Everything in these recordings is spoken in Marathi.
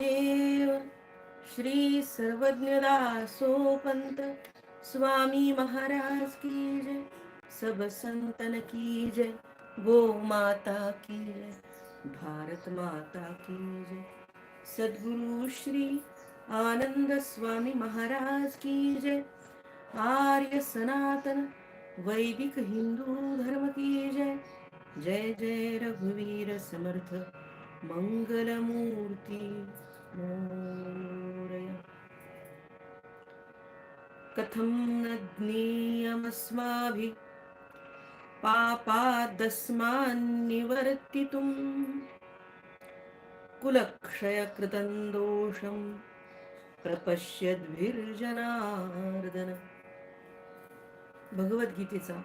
देव श्री सर्वज्ञदासोपंत स्वामी महाराज की जय सब संतन की जय गो माता की जय भारत माता की जय सद्गुरु श्री आनंद स्वामी महाराज की जय आर्य सनातन वैदिक हिंदू धर्म की जय जय जय रघुवीर समर्थ मङ्गलमूर्ति कथं न ज्ञेयमस्माभिः पापादस्मान्निवर्तितुम्। कुलक्षयकृतं दोषं प्रपश्यद्भिर्जनार्दन। भगवद्गीतेचा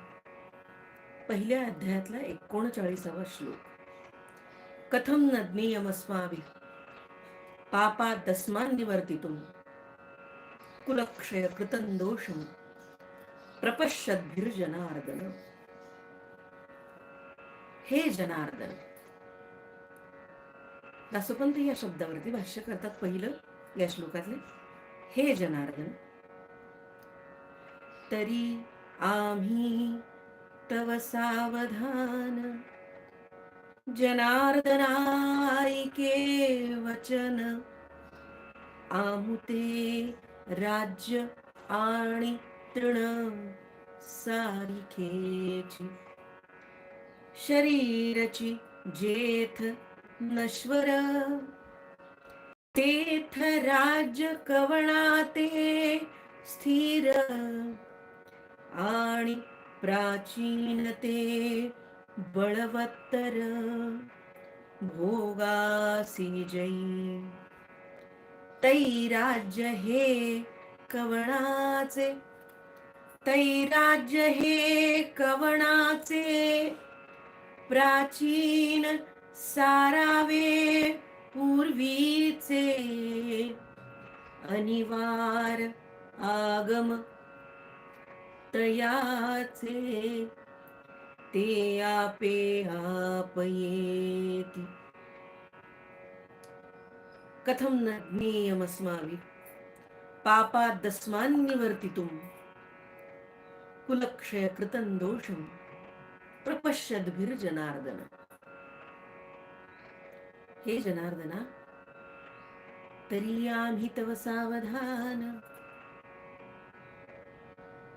पहिल्या अध्यायातला एकोणचाळीसावा श्लोक। कथम न ज्ञेयमस्माभिः पापादस्मान् निवर्तितुं कुलक्षय कृतं दोषं। प्रपश्यद्भिर्जनार्दन। हे जनार्दन। दासोपंत या शब्दावरती भाष्य करतात पहिलं या श्लोकातले. हे जनार्दन। तरी आम्ही तव सावधान जनार्दनायके वचन। आमुते राज्य आणि तृण सारिखेची शरीरची जेथ नश्वर। तेथ राज्य कवणाते स्थिर। आणि प्राचीन ते बळवत्तर भोगासी जयी तैराज्य हे कवणाचे? तैराज्य हे कवणाचे? प्राचीन सारावे पूर्वीचे. अनिवार आगम तयाचे. ते आपे आपयेति। कथं न ज्ञेयमस्माभिः? पापादस्मान्निवर्तितुं कुलक्षयकृतं दोषं प्रपश्यद्भिर्जनार्दन। हे जनार्दना तरी आम्ही तव सावधान।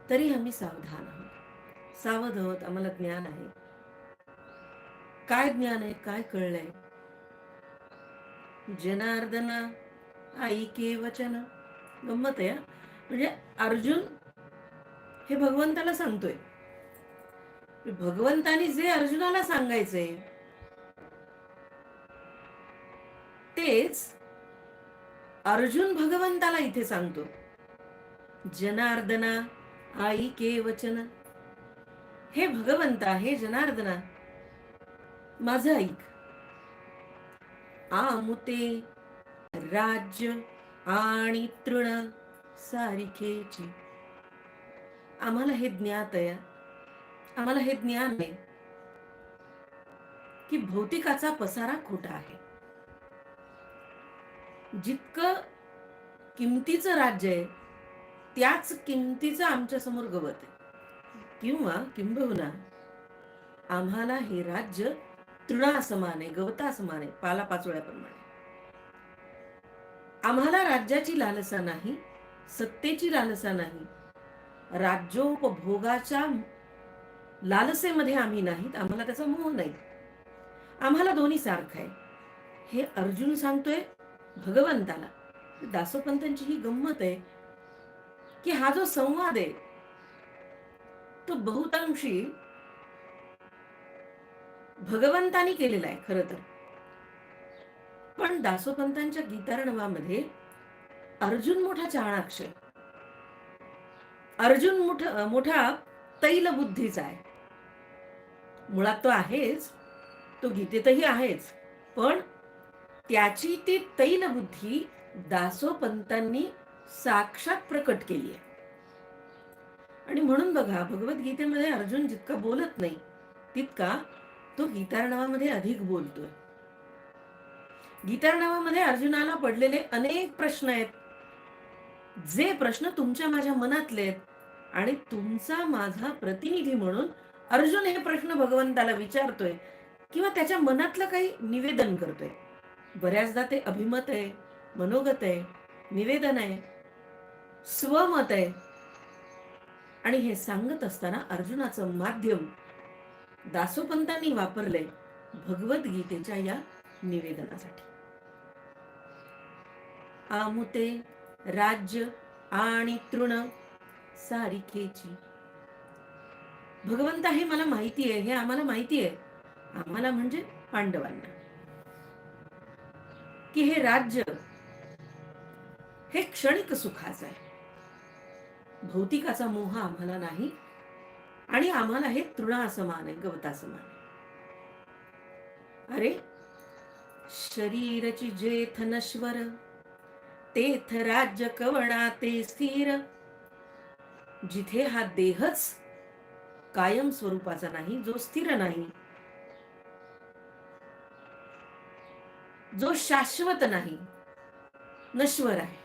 तरी आम्ही सावधान आहोत सावध आहोत आम्हाला ज्ञान आहे. काय ज्ञान आहे? काय कळलंय? जनार्दना ऐके वचन. गंमत आहे म्हणजे अर्जुन हे भगवंताला सांगतोय. भगवंतानी जे अर्जुनाला सांगायचंय तेच अर्जुन भगवंताला इथे सांगतो. जनार्दना आई के वचन. हे भगवंता हे जनार्दना. माझं ऐक. आमुते राज्य आणि तृण सारिखेची आम्हाला हे ज्ञात आहे. आम्हाला हे ज्ञान आहे की भौतिकाचा पसारा खोटा आहे. जितकं किमतीचं राज्य आहे त्याच किमतीचं आमच्यासमोर गवत आहे. किंवा किंबहुना. आम्हाला हे राज्य तृणासमाने गवतासमाने आहे आहे आम्हाला राज्याची लालसा नाही सत्तेची लालसा नाही. राज्योपभोगाच्या लालसेमध्ये आम्ही नाहीत आम्हाला त्याचा मोह नाही. आम्हाला दोन्ही सारखं आहे. हे अर्जुन सांगतोय भगवंताला. दासोपंतांची ही गंमत आहे की हा जो संवाद आहे तो बहुतांशी भगवंतानी केलेला आहे खर तर. पण दासोपंतांच्या गीतारणवामध्ये अर्जुन मोठा चाणाक्ष अर्जुन मोठा मोठा तैल बुद्धीचा आहे. मुळात तो आहेच तो गीतेतही आहेच पण त्याची ती तैल बुद्धी दासोपंतांनी साक्षात प्रकट केली आहे. आणि म्हणून बघा भगवद्गीतेमध्ये अर्जुन जितका बोलत नाही तितका तो गीतार्णवामध्ये अधिक बोलतोय. गीतार्णवामध्ये अर्जुनाला पडलेले अनेक प्रश्न आहेत. जे प्रश्न तुमच्या माझ्या मनातले आहेत आणि तुमचा माझा प्रतिनिधी म्हणून अर्जुन हे प्रश्न भगवंताला विचारतोय किंवा त्याच्या मनातलं काही निवेदन करतोय. बऱ्याचदा ते अभिमत आहे मनोगत आहे निवेदन आहे स्वमत आहे. आणि हे सांगत असताना अर्जुनाचं माध्यम दासोपंतांनी वापरलंय भगवद्गीतेच्या या निवेदनासाठी. आमुते राज्य आणि तृण सारिकेची. भगवंता हे मला माहिती आहे हे आम्हाला माहिती आहे. आम्हाला म्हणजे पांडवांना. की हे राज्य हे क्षणिक सुखाचं आहे. भौतिकाचा मोह आम्हाला नाही आणि आम्हाला हे तृणा समान आहे गवता समान अरे शरीरची जेथ नश्वर तेथ राज्य कवणा ते स्थिर. जिथे हा देहच कायम स्वरूपाचा नाही जो स्थिर नाही. जो शाश्वत नाही नश्वर आहे.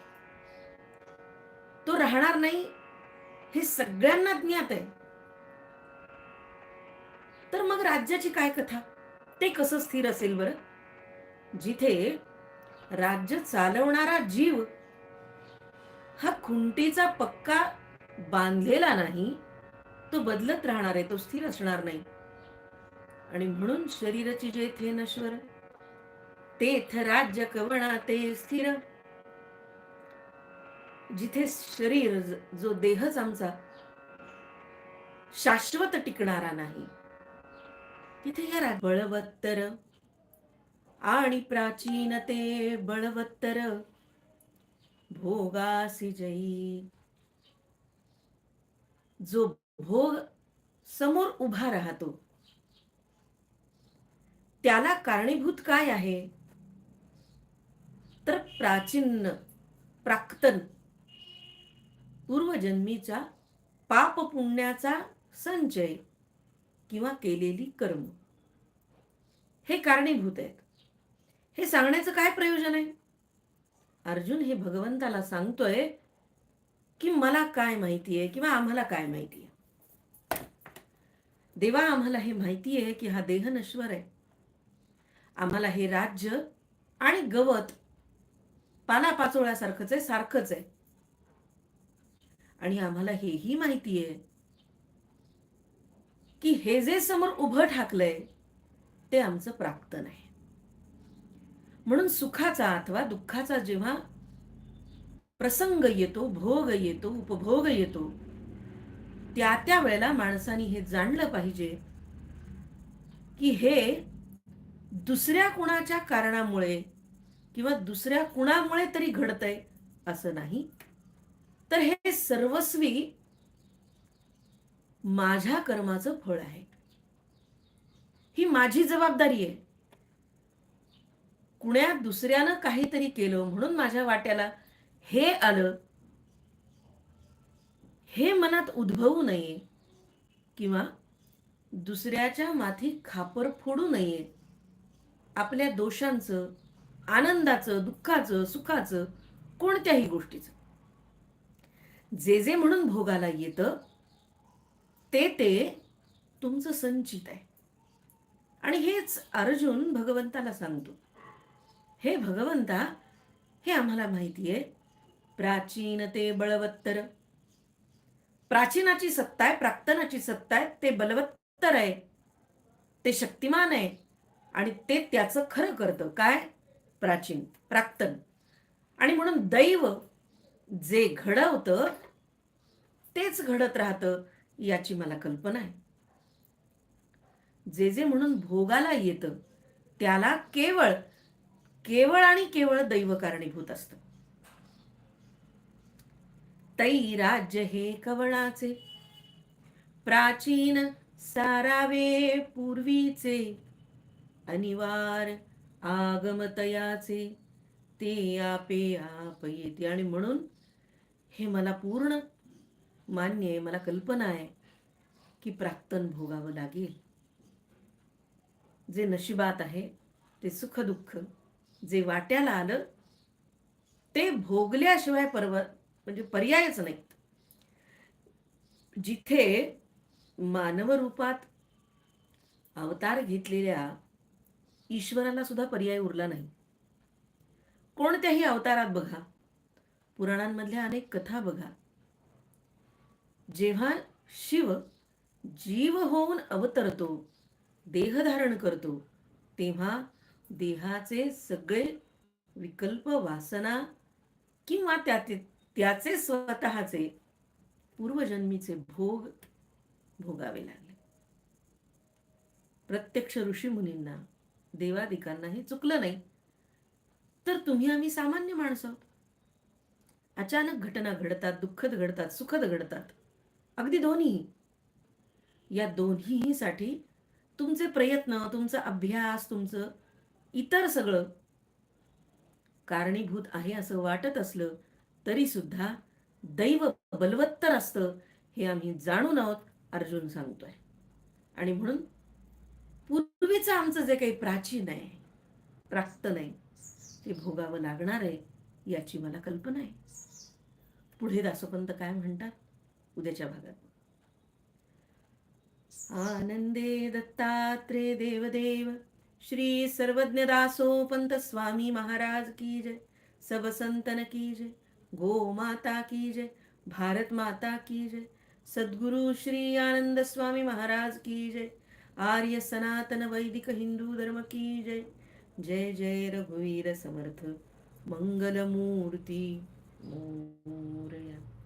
तो राहणार नाही हे सगळ्यांना ज्ञात आहे. तर मग राज्याची काय कथा? ते कसं स्थिर असेल बरं? जिथे राज्य चालवणारा जीव हा खुंटीचा पक्का बांधलेला नाही तो बदलत राहणार आहे तो स्थिर असणार नाही. आणि म्हणून शरीराची जेथे नश्वर तेथ राज्य कवणा ते स्थिर. जिथे शरीर जो देहच आमचा शाश्वत टिकणारा नाही. तिथे या रा- बळवत्तर. आणि प्राचीन ते बळवत्तर. भोगासी जयी. जो भोग समोर उभा राहतो त्याला कारणीभूत काय आहे? तर प्राचीन प्राक्तन पूर्वजन्मीचा पाप पुण्याचा संचय किंवा केलेली कर्म. हे कारणीभूत आहेत. हे सांगण्याचं काय प्रयोजन आहे? अर्जुन हे भगवंताला सांगतोय की मला काय माहिती आहे किंवा आम्हाला काय माहिती आहे देवा आम्हाला हे माहिती आहे की हा देह नश्वर आहे. आम्हाला हे राज्य आणि गवत पालापाचोळ्यासारखंच आहे सारखंच आहे. आणि आम्हाला हेही माहिती आहे की हे जे समोर उभं ठाकलंय ते आमचं प्राक्तन आहे म्हणून सुखाचा अथवा दुःखाचा जेव्हा प्रसंग येतो भोग येतो उपभोग येतो त्या त्या वेळेला माणसाने हे जाणलं पाहिजे की हे दुसऱ्या कुणाच्या कारणामुळे किंवा दुसऱ्या कुणामुळे तरी घडतंय असं नाही. तर हे सर्वस्वी माझ्या कर्माचं फळ आहे. ही माझी जबाबदारी आहे. कुण्या दुसऱ्यानं काहीतरी केलं म्हणून माझ्या वाट्याला हे आलं हे मनात उद्भवू नये किंवा दुसऱ्याच्या माथी खापर फोडू नये. आपल्या दोषांचं आनंदाचं दुःखाचं सुखाचं कोणत्याही गोष्टीचं. जे जे म्हणून भोगाला येतं ते ते तुमचं संचित आहे. आणि हेच अर्जुन भगवंताला सांगतो. हे भगवंता हे आम्हाला माहिती आहे प्राचीन ते बळवत्तर. प्राचीनाची सत्ता आहे प्राक्तनाची सत्ता आहे ते बलवत्तर आहे ते शक्तिमान आहे आणि ते त्याचं खरं करतं काय? प्राचीन प्राक्तन. आणि म्हणून दैव जे घडवतं तेच घडत राहतं याची मला कल्पना आहे. जे जे म्हणून भोगाला येतं त्याला केवळ केवळ आणि केवळ दैव कारणीभूत असतं. तै राज्य हे कवळाचे प्राचीन सारावे पूर्वीचे अनिवार आगमतयाचे ते आपे आप येते. आणि म्हणून हे मला पूर्ण मान्य आहे मला कल्पना आहे की प्राक्तन भोगावं लागेल. जे नशिबात आहे ते सुखदुःख जे वाट्याला आलं ते भोगल्याशिवाय पर्व म्हणजे पर्यायच नाहीत. जिथे मानवरूपात अवतार घेतलेल्या ईश्वराला सुद्धा पर्याय उरला नाही. कोणत्याही अवतारात बघा. पुराणांमधल्या अनेक कथा बघा. जेव्हा शिव जीव होऊन अवतरतो देह धारण करतो तेव्हा देहाचे सगळे विकल्प वासना किंवा त्याचे त्याचे स्वतःचे पूर्वजन्मीचे भोग भोगावे लागले. प्रत्यक्ष ऋषी मुनींना देवादिकांना हे चुकलं नाही. तर तुम्ही आम्ही सामान्य माणसं. आहोत. अचानक घटना घडतात दुःखद घडतात सुखद घडतात. अगदी दोन्ही. या दोन्हीसाठी तुमचे प्रयत्न तुमचा अभ्यास तुमचं इतर सगळं कारणीभूत आहे असं वाटत असलं तरी सुद्धा दैव बलवत्तर असतं हे आम्ही जाणून आहोत अर्जुन सांगतोय. आणि म्हणून पूर्वीचं आमचं जे काही प्राचीन आहे प्राप्त नाही ते भोगावं लागणार आहे याची मला कल्पना आहे. पुढे दासोपंत काय म्हणतात? उद्याच्या भागात आनंदे दत्तात्रे देवदेव श्री सर्वज्ञ दासोपंत स्वामी महाराज की जय. सब संतन की जय. गो माता की जय. भारत माता की जय. सद्गुरु श्री आनंद स्वामी महाराज की जय. आर्य सनातन वैदिक हिंदू धर्म की जय. जय जय रघुवीर समर्थ मंगलमूर्ती More.